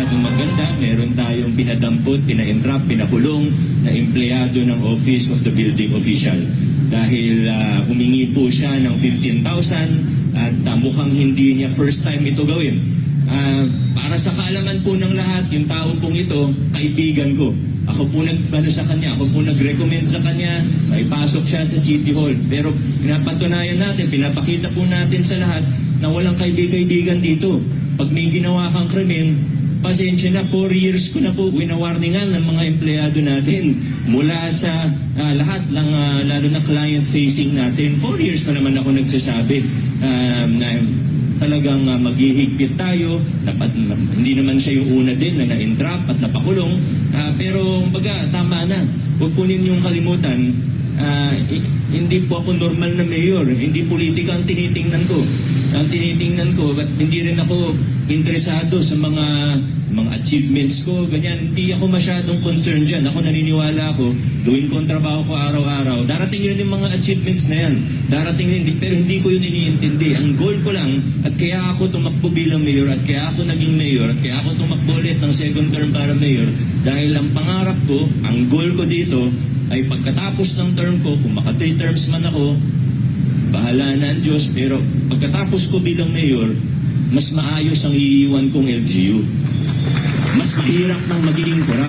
Masyadong maganda, meron tayong pinadampot, pina-entrap, pinakulong na empleyado ng Office of the Building Official. Dahil ah, humingi po siya ng 15,000 at ah, mukhang hindi niya first time ito gawin. Ah, para sa kaalaman po ng lahat, yung tao pong ito, kaibigan ko. Ako po nagano sa kanya, ako po nag-recommend sa kanya, may pasok siya sa City Hall. Pero pinapatunayan natin, pinapakita po natin sa lahat na walang kaibigan dito. Pag may ginawa kang krimen, pasensya na, 4 years ko na po winawarningan ng mga empleyado natin mula sa ah, lahat ng ah, lalo na client-facing natin. 4 years na naman ako nagsasabi um, na talagang uh, maghihigpit tayo. Dapat, hindi naman siya yung una din na na-entrap at napakulong. Ah, pero, baga, tama na. Huwag po ninyong kalimutan, i- hindi po ako normal na mayor. Hindi politika ang tinitingnan ko. Ang tinitingnan ko, at hindi rin ako interesado sa mga mga achievements ko, ganyan. Hindi ako masyadong concerned dyan. Ako naniniwala ako, gawin ko ang trabaho ko araw-araw. Darating yun yung mga achievements na yan. Darating yun, pero hindi ko yun iniintindi. Ang goal ko lang, at kaya ako tumakbo bilang mayor, at kaya ako naging mayor, at kaya ako tumakbo ulit ng second term para mayor, dahil ang pangarap ko, ang goal ko dito, ay pagkatapos ng term ko, kung maka three terms man ako, bahala na ang Diyos, pero pagkatapos ko bilang mayor, mas maayos ang iiwan kong LGU. Mas mahirap nang magiging korap.